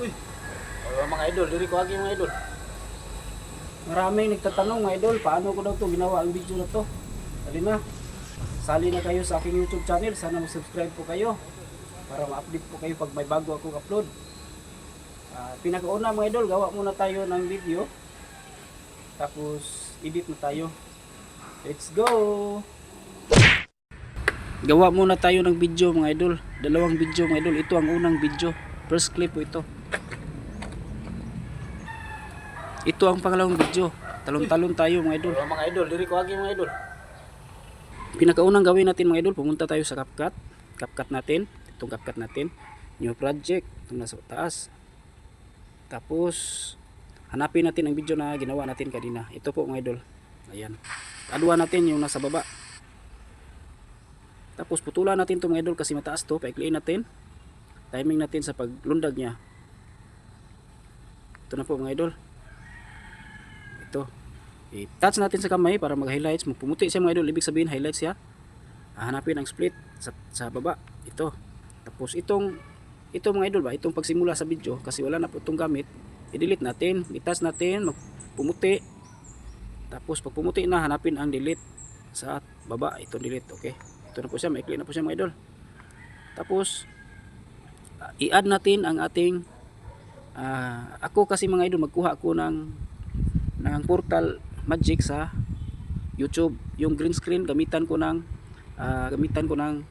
Uy, oh, mga idol, diri ko agi mga idol. Maraming nagtatanong mga idol, paano ko daw to ginawa ang video na to? Dali na, sali na kayo sa aking YouTube channel, sana mag-subscribe po kayo para ma-update po kayo pag may bago akong upload. Ah, pinakauna mga idol, gawa muna tayo ng video. Tapos edit na tayo. Let's go! Gawa muna tayo ng video mga idol. Dalawang video mga idol. Ito ang unang video. First clip po ito. Ito ang pangalawang video. Talon-talon tayo mga idol. mga idol, diri ko agi mga idol. Pinakaunang gawin natin mga idol, pumunta tayo sa CapCut. CapCut natin. Itong CapCut natin. New project. Itong nasa taas. Tapos, hanapin natin ang video na ginawa natin kanina. Ito po mga idol. Ayan. Aduan natin yung nasa baba. Tapos putulan natin itong mga idol kasi mataas to. Paikliin natin. Timing natin sa paglundag niya. Ito na po mga idol. Ito. I-touch natin sa kamay para mag-highlights. Pumuti siya mga idol. Ibig sabihin highlights siya. Ah, Hanapin ang split sa, sa baba. Ito. Tapos itong ito mga idol ba, itong pagsimula sa video kasi wala na po itong gamit, i-delete natin, i-touch natin, magpumuti. Tapos pag pumuti na, hanapin ang delete sa baba, ito delete, okay? Ito na po siya, maikli na po siya mga idol. Tapos ah, i-add natin ang ating ah, ako kasi mga idol magkuha ako ng ng portal magic sa YouTube. Yung green screen gamitan ko ng ah, gamitan ko ng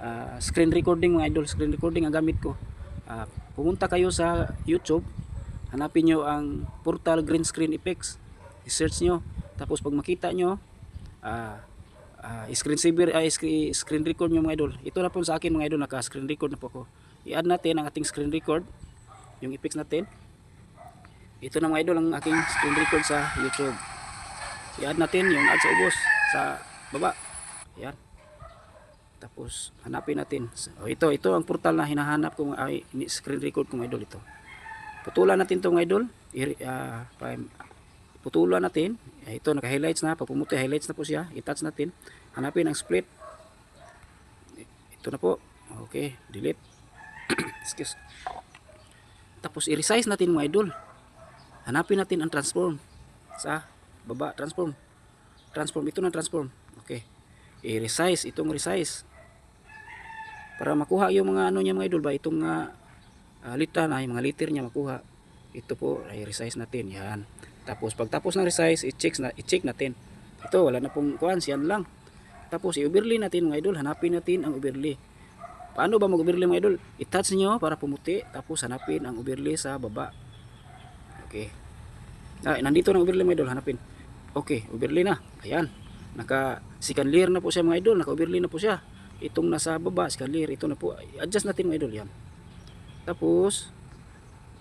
ah, screen recording mga idol, screen recording ang gamit ko. Ah, pumunta kayo sa YouTube, hanapin nyo ang portal green screen effects. I-search nyo. Tapos pag makita nyo, ah ah, screen saver ay screen, record nyo mga idol. Ito na po sa akin mga idol, naka screen record na po ako. I-add natin ang ating screen record, yung effects natin. Ito na mga idol ang aking screen record sa YouTube. I-add natin yung add sa ubos sa baba. Yan. Tapos hanapin natin. O ito, ito ang portal na hinahanap ko ay screen record mga idol ito. Putulan natin to mga idol. I, ah, pa- putulan natin. Eh, Ito naka-highlights na, pag pumuti highlights na po siya. I-touch natin. Hanapin ang split. Ito na po. Okay, delete. Excuse. Tapos i-resize natin mga idol. Hanapin natin ang transform sa baba, transform. Transform ito na transform. Okay. I-resize itong resize. Para makuha yung mga ano niya mga idol ba itong uh, lita na yung mga liter niya makuha. Ito po ay resize natin. Yan. Tapos pagtapos ng resize, i-check na i-check natin. Ito wala na pong kuan, yan lang. Tapos i-overlay natin mga idol, hanapin natin ang overlay. Paano ba mag-overlay mga idol? I-touch nyo para pumuti, tapos hanapin ang overlay sa baba. Okay. Ah, nandito na overlay mga idol, hanapin. Okay, overlay na. Ayan. Naka scanner na po siya mga idol, naka overlay na po siya. Itong nasa baba, scanner, ito na po. Adjust natin mga idol yan. Tapos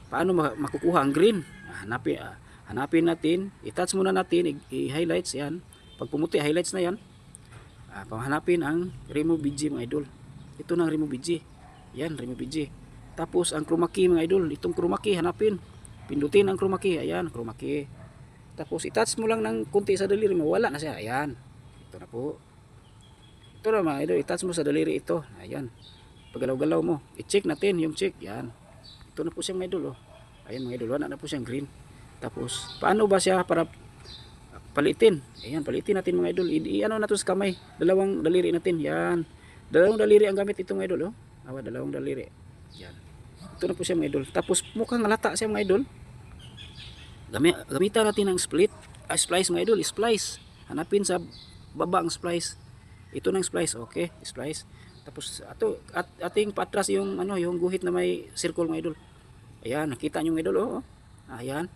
paano ma- makukuha ang green? Ah, Hanapin ah, hanapin natin, i-touch muna natin, i-highlights yan. Pag pumuti, highlights na yan. Ah, hanapin ang remove BG mga idol. Ito na remove BG. Yan, remove BG. Tapos ang chroma key mga idol, itong chroma key hanapin. Pindutin ang chroma key, ayan, chroma key. Tapos i-touch mo lang ng kunti sa daliri mo, wala na siya. Ayan. Ito na po. Ito na mga idol, i-touch mo sa daliri ito. Ayan. Paggalaw-galaw mo, i-check natin yung check. Yan. Ito na po siya mga idol. Oh. Ayan mga idol, wala na po siyang green. Tapos, paano ba siya para palitin? Ayan, palitin natin mga idol. I- i- ano na to sa kamay? Dalawang daliri natin. Yan. Dalawang daliri ang gamit ito mga idol. Oh. Awa, dalawang daliri. Yan. Ito na po siya mga idol. Tapos, mukhang halata siya mga idol. Gami, gamitan natin ang split. Ah, splice mga idol, splice. Hanapin sa baba ang splice. Ito ng splice, okay? Splice. Tapos ato at ating patras yung ano, yung guhit na may circle mga idol. Ayan, nakita niyo mga idol, oh. oh. Ayan.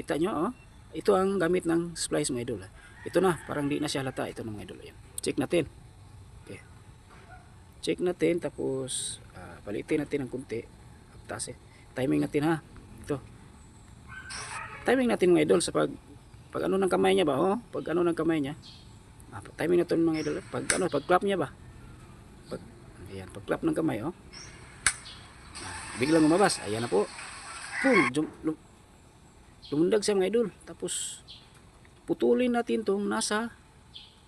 Kita niyo, oh. Ito ang gamit ng splice mga idol. ah. Ito na, parang di na siya halata ito ng mga idol. Ayan. Check natin. Okay. Check natin tapos ah, palitin natin ng kunti. Tapos eh, timing natin ha. Ito. Timing natin mga idol sa pag pag ano ng kamay niya ba, oh? Pag ano ng kamay niya. Ah, timing natin mga idol. Pag ano, pag clap niya ba? Pag ayan, pag clap ng kamay, oh. Ah, biglang lumabas. Ayan na po. Boom, jum, lum, lumundag siya mga idol. Tapos putulin natin tong nasa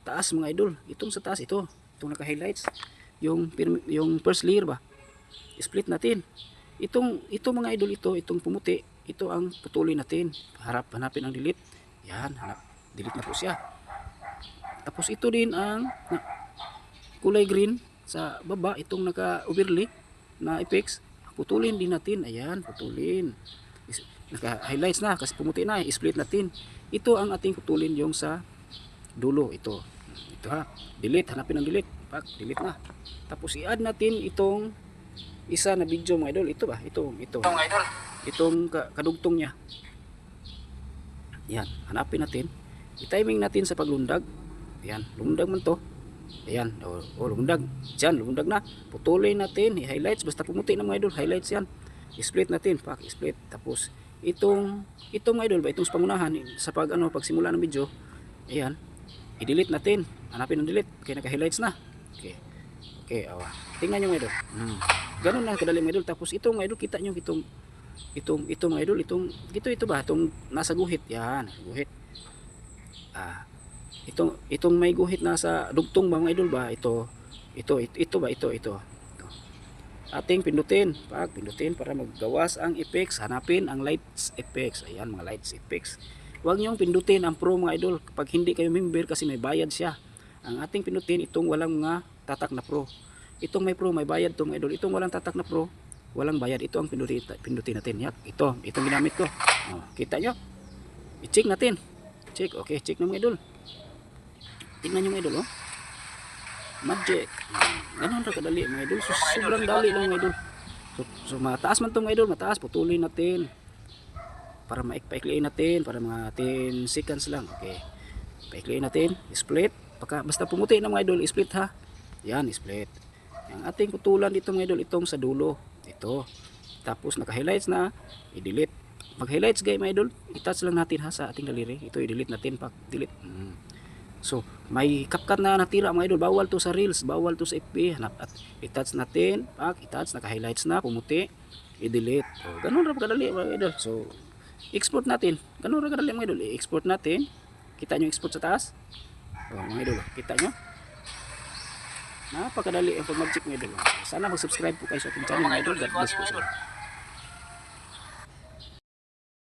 taas mga idol. Itong sa taas ito. itong naka-highlights, yung yung first layer ba? Split natin. Itong ito mga idol ito, itong pumuti, ito ang putulin natin. Harap hanapin ang delete. Yan, hanap. Delete na po siya. Tapos ito din ang na, kulay green sa baba, itong naka-overlay na effects. Putulin din natin. Ayan, putulin. Naka-highlights na kasi pumuti na. I-split natin. Ito ang ating putulin yung sa dulo. Ito. Ito ha. Delete. Hanapin ang delete. Pak, delete na. Tapos i-add natin itong isa na video mga idol. Ito ba? Ito. Ito. idol. Itong ka- kadugtong niya. Yan. Hanapin natin. I-timing natin sa paglundag. Yan. Lundag man to. Ayan. O, o lundag. Diyan. Lundag na. Putulin natin. I-highlights. Basta pumuti na mga idol. Highlights yan. I-split natin. Pak. I-split. Tapos itong itong idol ba itong pangunahan sa pag ano pagsimula ng video ayan i-delete natin. Hanapin ang delete. Okay naka-highlights na. Okay. Okay awa. Tingnan nyo mga idol. Hmm. ganun lang kadali mga idol. Tapos itong idol kita nyo itong itong itong mga idol itong ito ito ba? Itong nasa guhit. Yan guhit. Ah itong itong may guhit nasa dugtong ba mga idol ba? Ito ito ito, ito ba? Ito ito ito ating pindutin pag pindutin para maggawas ang effects hanapin ang lights effects ayan mga lights effects Huwag niyong pindutin ang pro mga idol kapag hindi kayo member kasi may bayad siya. Ang ating pindutin itong walang mga tatak na pro. Itong may pro may bayad to mga idol. Itong walang tatak na pro, walang bayad. Ito ang pindutin, pindutin natin. Yak, ito, itong ginamit ko. Oh, kita nyo? I-check natin. Check, okay, check na mga idol. Tingnan nyo mga idol, oh. Magic. Hmm, Ganun ra kadali mga idol. So, sobrang dali lang mga idol. So, so mataas man to mga idol, mataas. Putulin natin. Para maikpaikliin natin para mga 10 seconds lang. Okay. Paikliin natin. Split. Pagka, basta pumuti na mga idol. Split ha? Yan split. Ang ating putulan dito mga idol itong sa dulo. Ito. Tapos naka highlights na. I-delete. Pag highlights guys mga idol. I-touch lang natin ha sa ating daliri. Ito i-delete natin. Pag delete mm. So may kapkat na natira mga idol bawal to sa reels bawal to sa FB hanap at i-touch natin pag i-touch naka highlights na pumuti i-delete oh, ganun ra kadali mga idol so export natin. Ganun ra kadali mga idol. I-export natin. Kita nyo export sa taas? Oh, mga idol, kita nyo? Napakadali ang pag-magic mga idol. Sana mag-subscribe po kayo sa ating channel mga idol. God bless po sa.